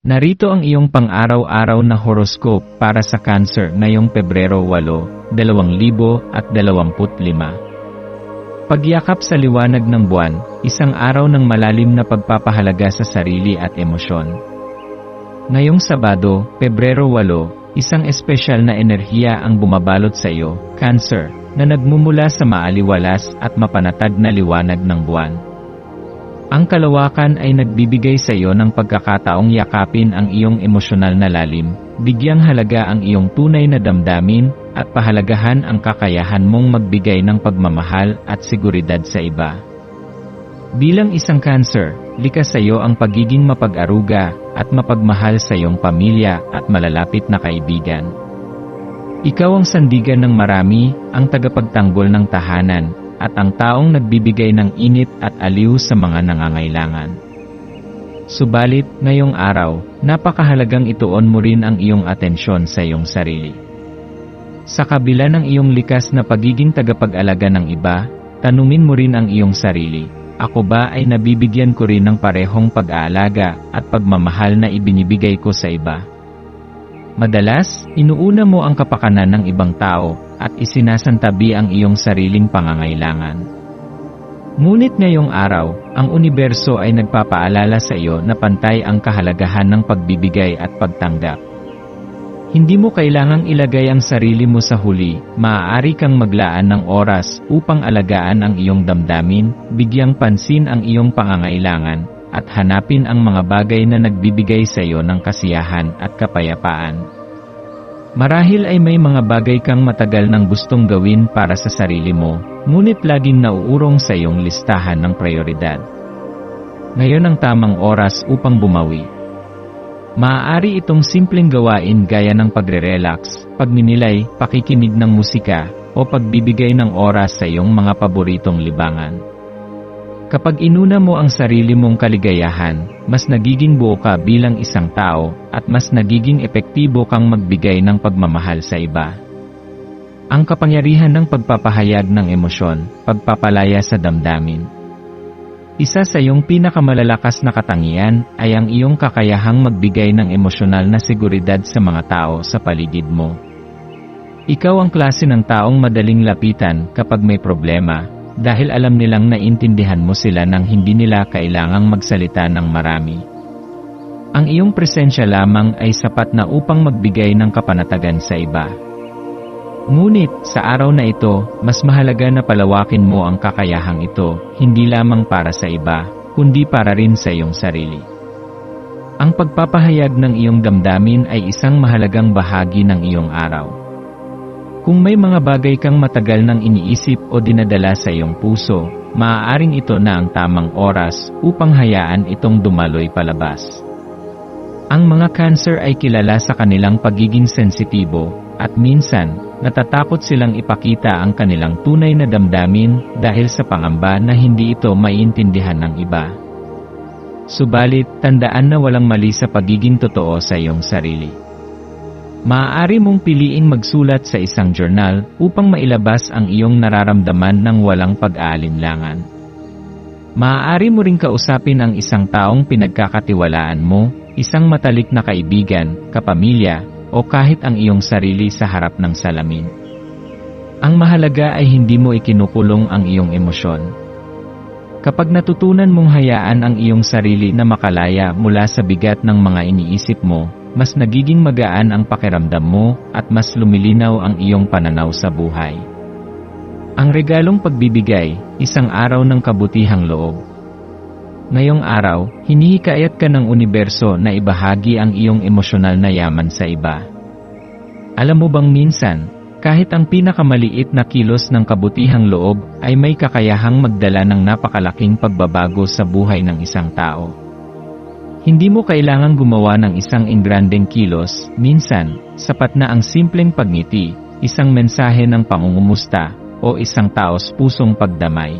Narito ang iyong pang-araw-araw na horoscope para sa Cancer ngayong Pebrero 8, 2025. Pagyakap sa liwanag ng buwan, isang araw ng malalim na pagpapahalaga sa sarili at emosyon. Ngayong Sabado, Pebrero 8, isang espesyal na enerhiya ang bumabalot sa iyo, Cancer, na nagmumula sa maaliwalas at mapanatag na liwanag ng buwan. Ang kalawakan ay nagbibigay sa iyo ng pagkakataong yakapin ang iyong emosyonal na lalim, bigyang halaga ang iyong tunay na damdamin, at pahalagahan ang kakayahan mong magbigay ng pagmamahal at seguridad sa iba. Bilang isang cancer, likas sa iyo ang pagiging mapag-aruga at mapagmahal sa iyong pamilya at malalapit na kaibigan. Ikaw ang sandigan ng marami, ang tagapagtanggol ng tahanan, at ang taong nagbibigay ng init at aliw sa mga nangangailangan. Subalit, ngayong araw, napakahalagang ituon mo rin ang iyong atensyon sa iyong sarili. Sa kabila ng iyong likas na pagiging tagapag-alaga ng iba, tanungin mo rin ang iyong sarili, ako ba ay nabibigyan ko rin ng parehong pag-aalaga at pagmamahal na ibinibigay ko sa iba? Madalas, inuuna mo ang kapakanan ng ibang tao at isinasantabi ang iyong sariling pangangailangan. Ngunit ngayong araw, ang universo ay nagpapaalala sa iyo na pantay ang kahalagahan ng pagbibigay at pagtanggap. Hindi mo kailangang ilagay ang sarili mo sa huli, maaari kang maglaan ng oras upang alagaan ang iyong damdamin, bigyang pansin ang iyong pangangailangan, at hanapin ang mga bagay na nagbibigay sa iyo ng kasiyahan at kapayapaan. Marahil ay may mga bagay kang matagal nang gustong gawin para sa sarili mo, ngunit laging nauurong sa iyong listahan ng prioridad. Ngayon ang tamang oras upang bumawi. Maaari itong simpleng gawain gaya ng pagre-relax, pagninilay, pakikinig ng musika, o pagbibigay ng oras sa iyong mga paboritong libangan. Kapag inuna mo ang sarili mong kaligayahan, mas nagiging buo ka bilang isang tao, at mas nagiging epektibo kang magbigay ng pagmamahal sa iba. Ang kapangyarihan ng pagpapahayag ng emosyon, pagpapalaya sa damdamin. Isa sa iyong pinakamalalakas na katangian ay ang iyong kakayahang magbigay ng emosyonal na seguridad sa mga tao sa paligid mo. Ikaw ang klase ng taong madaling lapitan kapag may problema, dahil alam nilang naintindihan mo sila nang hindi nila kailangang magsalita ng marami. Ang iyong presensya lamang ay sapat na upang magbigay ng kapanatagan sa iba. Ngunit, sa araw na ito, mas mahalaga na palawakin mo ang kakayahang ito, hindi lamang para sa iba, kundi para rin sa iyong sarili. Ang pagpapahayag ng iyong damdamin ay isang mahalagang bahagi ng iyong araw. Kung may mga bagay kang matagal nang iniisip o dinadala sa iyong puso, maaaring ito na ang tamang oras upang hayaan itong dumaloy palabas. Ang mga cancer ay kilala sa kanilang pagiging sensitibo, at minsan, natatakot silang ipakita ang kanilang tunay na damdamin dahil sa pangamba na hindi ito maiintindihan ng iba. Subalit, tandaan na walang mali sa pagiging totoo sa iyong sarili. Maaari mong piliing magsulat sa isang journal upang mailabas ang iyong nararamdaman ng walang pag-aalinlangan. Maaari mo ring kausapin ang isang taong pinagkakatiwalaan mo, isang matalik na kaibigan, kapamilya, o kahit ang iyong sarili sa harap ng salamin. Ang mahalaga ay hindi mo ikinukulong ang iyong emosyon. Kapag natutunan mong hayaan ang iyong sarili na makalaya mula sa bigat ng mga iniisip mo, mas nagiging magaan ang pakiramdam mo at mas lumilinaw ang iyong pananaw sa buhay. Ang regalong pagbibigay, isang araw ng kabutihang loob. Ngayong araw, hinihikayat ka ng universo na ibahagi ang iyong emosyonal na yaman sa iba. Alam mo bang minsan, Kahit ang pinakamaliit na kilos ng kabutihang loob ay may kakayahang magdala ng napakalaking pagbabago sa buhay ng isang tao. Hindi mo kailangang gumawa ng isang ingrandeng kilos, minsan, sapat na ang simpleng pagngiti, isang mensahe ng pangungumusta, o isang taos pusong pagdamay.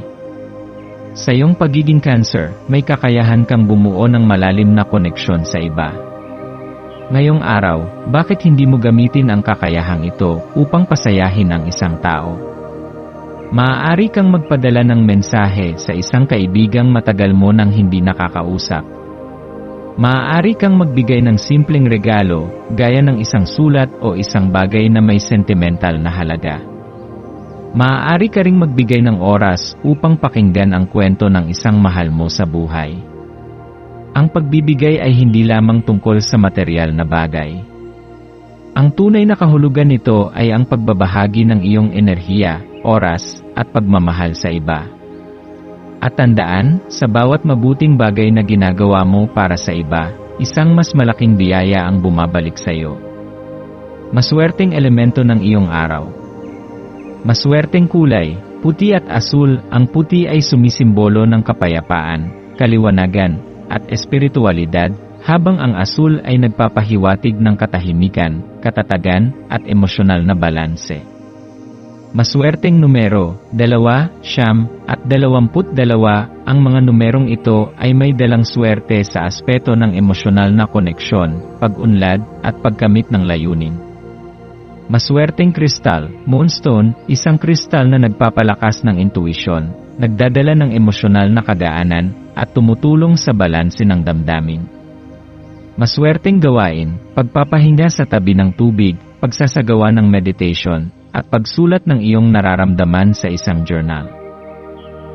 Sa iyong pagiging cancer, may kakayahan kang bumuo ng malalim na koneksyon sa iba. Ngayong araw, bakit hindi mo gamitin ang kakayahang ito upang pasayahin ang isang tao? Maaari kang magpadala ng mensahe sa isang kaibigang matagal mo nang hindi nakakausap. Maaari kang magbigay ng simpleng regalo, gaya ng isang sulat o isang bagay na may sentimental na halaga. Maaari ka ring magbigay ng oras upang pakinggan ang kwento ng isang mahal mo sa buhay. Ang pagbibigay ay hindi lamang tungkol sa material na bagay. Ang tunay na kahulugan nito ay ang pagbabahagi ng iyong enerhiya, oras, at pagmamahal sa iba. At tandaan, sa bawat mabuting bagay na ginagawa mo para sa iba, isang mas malaking biyaya ang bumabalik sa iyo. Maswerteng elemento ng iyong araw. Maswerteng kulay, puti at asul, ang puti ay sumisimbolo ng kapayapaan, kaliwanagan, at espiritualidad, habang ang asul ay nagpapahiwatig ng katahimikan, katatagan, at emosyonal na balanse. Maswerteng numero, dalawa, siyam, at dalawamput dalawa, ang mga numerong ito ay may dalang swerte sa aspeto ng emosyonal na koneksyon, pag-unlad, at pagkamit ng layunin. Maswerteng kristal, moonstone, isang kristal na nagpapalakas ng intuisyon, nagdadala ng emosyonal na kagaanan, at tumutulong sa balanse ng damdamin. Maswerteng gawain, pagpapahinga sa tabi ng tubig, pagsasagawa ng meditation, at pagsulat ng iyong nararamdaman sa isang journal.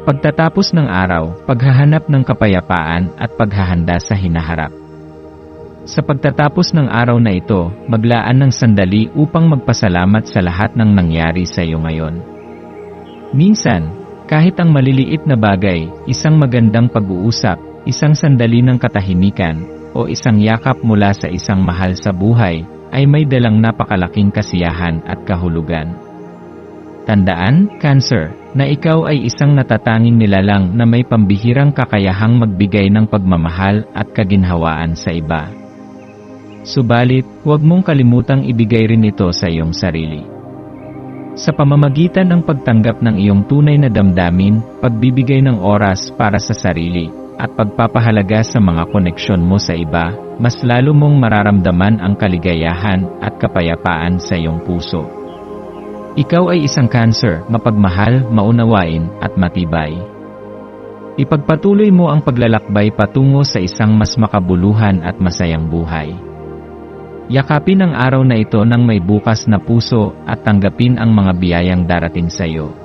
Pagtatapos ng araw, paghahanap ng kapayapaan at paghahanda sa hinaharap. Sa pagtatapos ng araw na ito, maglaan ng sandali upang magpasalamat sa lahat ng nangyari sa iyo ngayon. Minsan, kahit ang maliliit na bagay, isang magandang pag-uusap, isang sandali ng katahimikan, o isang yakap mula sa isang mahal sa buhay, ay may dalang napakalaking kasiyahan at kahulugan. Tandaan, Cancer, na ikaw ay isang natatanging nilalang na may pambihirang kakayahang magbigay ng pagmamahal at kaginhawaan sa iba. Subalit, huwag mong kalimutang ibigay rin ito sa iyong sarili. Sa pamamagitan ng pagtanggap ng iyong tunay na damdamin, pagbibigay ng oras para sa sarili, at pagpapahalaga sa mga koneksyon mo sa iba, mas lalo mong mararamdaman ang kaligayahan at kapayapaan sa iyong puso. Ikaw ay isang cancer, mapagmahal, maunawain, at matibay. Ipagpatuloy mo ang paglalakbay patungo sa isang mas makabuluhan at masayang buhay. Yakapin ang araw na ito ng may bukas na puso at tanggapin ang mga biyayang darating sa iyo.